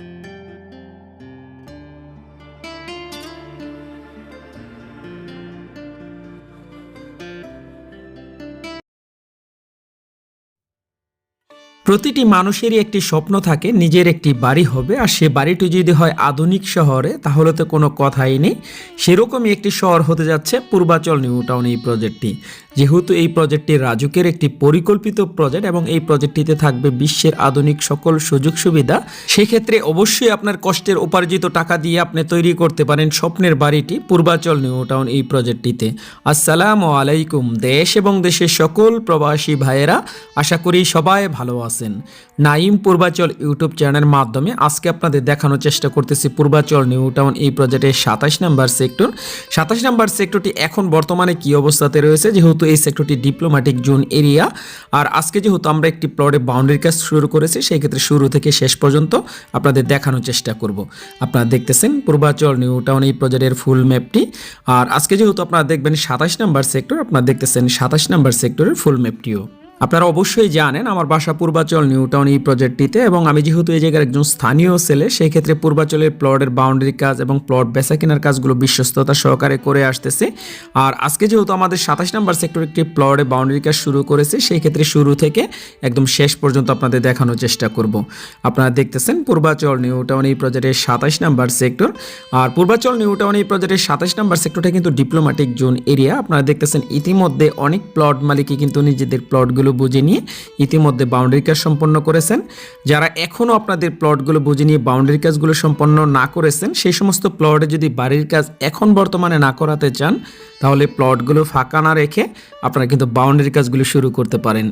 thank you প্রতিটি মানুষেরই একটি স্বপ্ন থাকে, নিজের একটি বাড়ি হবে, আর সে বাড়িটি যদি হয় আধুনিক শহরে, তাহলে তো কোনো কথাই নেই। সেরকমই একটি শহর হতে যাচ্ছে পূর্বাচল নিউ টাউন এই প্রজেক্টটি। যেহেতু এই প্রজেক্টটি রাজুকের একটি পরিকল্পিত প্রজেক্ট এবং এই প্রজেক্টটিতে থাকবে বিশ্বের আধুনিক সকল সুযোগ সুবিধা, সেক্ষেত্রে অবশ্যই আপনার কষ্টের উপার্জিত টাকা দিয়ে আপনি তৈরি করতে পারেন স্বপ্নের বাড়িটি পূর্বাচল নিউ টাউন এই প্রজেক্টটিতে। আসসালামু আলাইকুম, দেশ এবং দেশের সকল প্রবাসী ভাইয়েরা, আশা করি সবাই ভালো আছেন। নাইম পূর্বাচল ইউটিউব চ্যানেলের মাধ্যমে আজকে আপনাদের দেখানোর চেষ্টা করতেছি পূর্বাচল নিউ টাউন এই প্রজেক্টের সাতাশ নাম্বার সেক্টর। সাতাশ নাম্বার সেক্টরটি এখন বর্তমানে কি অবস্থাতে রয়েছে? যেহেতু এই সেক্টরটি ডিপ্লোম্যাটিক জোন এরিয়া আর আজকে যেহেতু আমরা একটি প্লটে বাউন্ডারি কাজ শুরু করেছি, সেই ক্ষেত্রে শুরু থেকে শেষ পর্যন্ত আপনাদের দেখানোর চেষ্টা করব। আপনারা দেখতেছেন পূর্বাচল নিউ টাউন এই প্রজেক্টের ফুল ম্যাপটি আর আজকে যেহেতু আপনারা দেখবেন সাতাশ নাম্বার সেক্টর, আপনারা দেখতেছেন সাতাশ নাম্বার সেক্টরের ফুল ম্যাপটিও আপনারা অবশ্যই জানেন, আমার বাসা পূর্বাচল নিউ টাউন এই প্রজেক্টটিতে এবং আমি যেহেতু এই জায়গার একজন স্থানীয় ছেলে, সেই ক্ষেত্রে পূর্বাচলের প্লটের বাউন্ডারি কাজ এবং প্লট বেচা কেনার কাজগুলো বিশ্বস্ততা সহকারে করে আসতেছে। আর আজকে যেহেতু আমাদের সাতাশ নাম্বার সেক্টর একটি প্লটে বাউন্ডারি কাজ শুরু করেছে, সেই ক্ষেত্রে শুরু থেকে একদম শেষ পর্যন্ত আপনাদের দেখানোর চেষ্টা করব। আপনারা দেখতেছেন পূর্বাচল নিউ টাউন এই প্রজেক্টের সাতাশ নাম্বার সেক্টর আর পূর্বাচল নিউটাউন এই প্রজেক্টের সাতাশ নাম্বার সেক্টরটা কিন্তু ডিপ্লোম্যাটিক জোন এরিয়া আপনারা দেখতেছেন ইতিমধ্যে অনেক প্লট মালিকই কিন্তু নিজেদের প্লটগুলো বুঝে নিয়ে ইতিমধ্যে বাউন্ডারি কাজ সম্পন্ন করেছেন। যারা এখনও আপনাদের প্লটগুলো বুঝে নিয়ে বাউন্ডারি কাজগুলো সম্পন্ন না করেছেন, সেই সমস্ত প্লটে যদি বাড়ির কাজ এখন বর্তমানে না করাতে চান, তাহলে প্লটগুলো ফাঁকা না রেখে আপনারা কিন্তু বাউন্ডারি কাজগুলো শুরু করতে পারেন।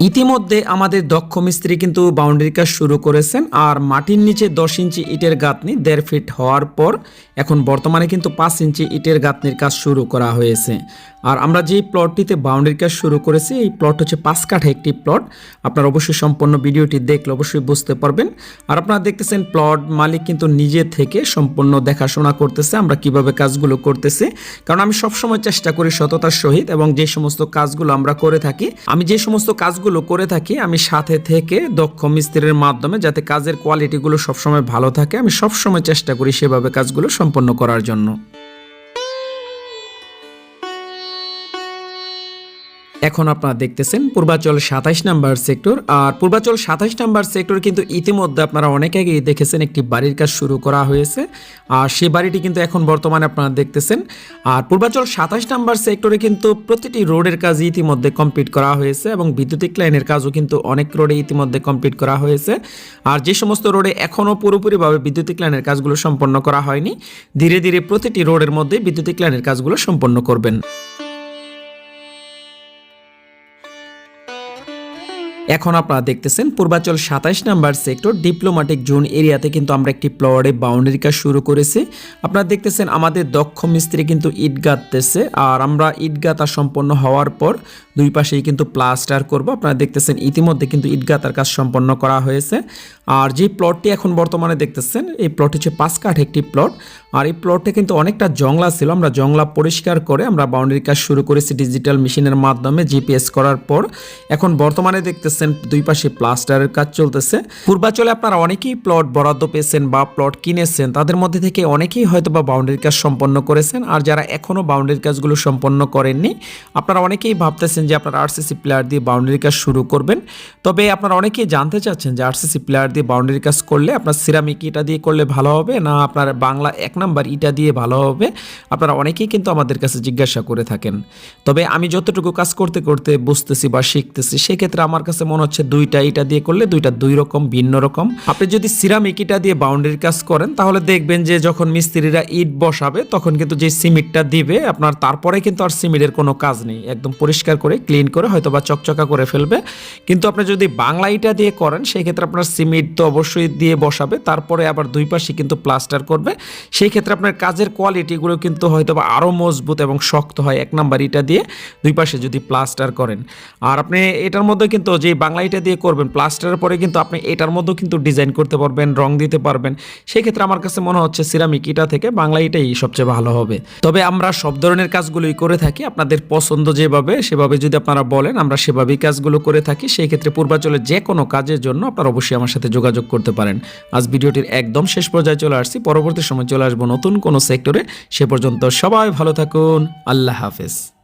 ইতিমধ্যে আমাদের দক্ষ মিস্ত্রি কিন্তু বাউন্ডারি কাজ শুরু করেছেন, আর মাটির নিচে দশ ইঞ্চি ইটের গাঁথনি দেড় ফিট হওয়ার পর এখন বর্তমানে কিন্তু পাঁচ ইঞ্চি ইটের গাঁথনির কাজ শুরু করা হয়েছে। আর আমরা যেই প্লটটিতে বাউন্ডারি কাজ শুরু করেছি, এই প্লট হচ্ছে পাঁচ কাঠা একটি প্লট। আপনারা অবশ্যই সম্পূর্ণ ভিডিওটি দেখলে অবশ্যই বুঝতে পারবেন। আর আপনারা দেখতেছেন প্লট মালিক কিন্তু নিজে থেকে সম্পূর্ণ দেখাশোনা করতেছে, আমরা কীভাবে কাজগুলো করতেছি। কারণ আমি সবসময় চেষ্টা করি সততার সহিত এবং যে সমস্ত কাজগুলো আমরা করে থাকি, আমি যে সমস্ত কাজগুলো করে থাকি, আমি সাথে থেকে দক্ষ মিস্ত্রির মাধ্যমে যাতে কাজের কোয়ালিটিগুলো সবসময় ভালো থাকে, আমি সবসময় চেষ্টা করি সেভাবে কাজগুলো সম্পন্ন করার জন্য। এখন আপনারা দেখতেছেন পূর্বাচল সাতাইশ নাম্বার সেক্টর, আর পূর্বাচল সাতাইশ নাম্বার সেক্টর কিন্তু ইতিমধ্যে আপনারা অনেক আগেই দেখেছেন একটি বাড়ির কাজ শুরু করা হয়েছে, আর সেই বাড়িটি কিন্তু এখন বর্তমানে আপনারা দেখতেছেন, আর পূর্বাচল সাতাইশ নাম্বার সেক্টরে কিন্তু প্রতিটি রোডের কাজ ইতিমধ্যে কমপ্লিট করা হয়েছে এবং বিদ্যুতিক লাইনের কাজও কিন্তু অনেক রোডে ইতিমধ্যে কমপ্লিট করা হয়েছে, আর যে সমস্ত রোডে এখনও পুরোপুরিভাবে বিদ্যুতিক লাইনের কাজগুলো সম্পন্ন করা হয়নি, ধীরে ধীরে প্রতিটি রোডের মধ্যে বিদ্যুতিক লাইনের কাজগুলো সম্পন্ন করবেন। এখন আপনারা দেখতেছেন, পূর্বাচল সাতাইশ নাম্বার সেক্টর ডিপ্লোম্যাটিক জোন এরিয়াতে কিন্তু আমরা একটি প্লটে বাউন্ডারি কাজ শুরু করেছি। আপনারা দেখতেছেন, আমাদের দক্ষ মিস্ত্রি কিন্তু ইট গাঁথতেছে, আর আমরা ইট গাঁথা সম্পন্ন হওয়ার পর দুই পাশেই কিন্তু প্লাস্টার করব। আপনারা দেখতেছেন, ইতিমধ্যে কিন্তু ইট গাঁথার কাজ সম্পন্ন করা হয়েছে। আর যে প্লটটি এখন বর্তমানে দেখতেছেন, এই প্লট হচ্ছে পাঁচ কাঠ একটি প্লট আর এই প্লটটা কিন্তু অনেকটা জংলা ছিল, আমরা জংলা পরিষ্কার করে আমরা বাউন্ডারি কাজ শুরু করেছি ডিজিটাল মেশিনের মাধ্যমে জিপিএস করার পর। এখন বর্তমানে দেখতেছেন দুই পাশে প্লাস্টারের কাজ চলতেছে। পূর্বাচলে আপনারা অনেকেই প্লট বরাদ্দ পেয়েছেন বা প্লট কিনেছেন, তাদের মধ্যে থেকে অনেকেই হয়তো বা বাউন্ডারি কাজ সম্পন্ন করেছেন। আর যারা এখনও বাউন্ডারি কাজগুলো সম্পন্ন করেননি, আপনারা অনেকেই ভাবতেছেন যে আপনারা আরসিসি প্লেয়ার দিয়ে বাউন্ডারি কাজ শুরু করবেন। তবে আপনারা অনেকেই জানতে চাচ্ছেন যে আরসিসি প্লেয়ার দিয়ে বাউন্ডারি কাজ করলে আপনার সিরামিক ইটা দিয়ে করলে ভালো হবে, না আপনার বাংলা এক নাম্বার ইটা দিয়ে ভালো হবে? আপনারা অনেকেই কিন্তু আমাদের কাছে জিজ্ঞাসা করে থাকেন। তবে আমি যতটুকু কাজ করতে করতে বুঝতেছি বা শিখতেছি, সেক্ষেত্রে আমার কাছে মনে হচ্ছে দুইটা ইটা দিয়ে করলে দুইটা দুই রকম, ভিন্ন রকম। আপনি যদি সিরামিক ইটা দিয়ে বাউন্ডারি কাজ করেন, তাহলে দেখবেন যে যখন মিস্ত্রিরা ইট বসাবে, তখন কিন্তু যে সিমেন্টটা দিবে, আপনার তারপরে কিন্তু আর সিমেন্টের কোনো কাজ নেই। একদম পরিষ্কার করে, ক্লিন করে হয়তো বা চকচকা করে ফেলবে। কিন্তু আপনি যদি বাংলা ইটা দিয়ে করেন সেই ক্ষেত্রে আপনার সিমেন্ট তো অবশ্যই দিয়ে বসাবে, তারপরে আবার দুই পাশে কিন্তু প্লাস্টার করবে। সেই ক্ষেত্রে আপনার কাজের কোয়ালিটিগুলো কিন্তু হয়তো বা আরও মজবুত এবং শক্ত হয় এক নাম্বার ইটা দিয়ে, দুই পাশে যদি প্লাস্টার করেন। আর আপনি এটার মধ্যে কিন্তু যে বাংলা ইটা দিয়ে করবেন প্লাস্টারের পরে কিন্তু আপনি এটার মধ্যেও কিন্তু ডিজাইন করতে পারবেন, রং দিতে পারবেন। সেই ক্ষেত্রে আমার কাছে মনে হচ্ছে সিরামিক ইটা থেকে বাংলা ইটাই সবচেয়ে ভালো হবে। তবে আমরা সব ধরনের কাজগুলোই করে থাকি, আপনাদের পছন্দ যেভাবে, সেভাবে যদি আপনারা বলেন, আমরা সেভাবেই কাজগুলো করে থাকি। সেই ক্ষেত্রে পূর্বাচলে যে কোনো কাজের জন্য আপনারা অবশ্যই আমার সাথে যোগাযোগ করতে পারেন। আজ ভিডিওটির একদম শেষ পর্যায়ে চলে আসছি, পরবর্তী সময় চলে আসব নতুন কোনো সেক্টরে সে পর্যন্ত সবাই ভালো থাকুন, আল্লাহ হাফেজ।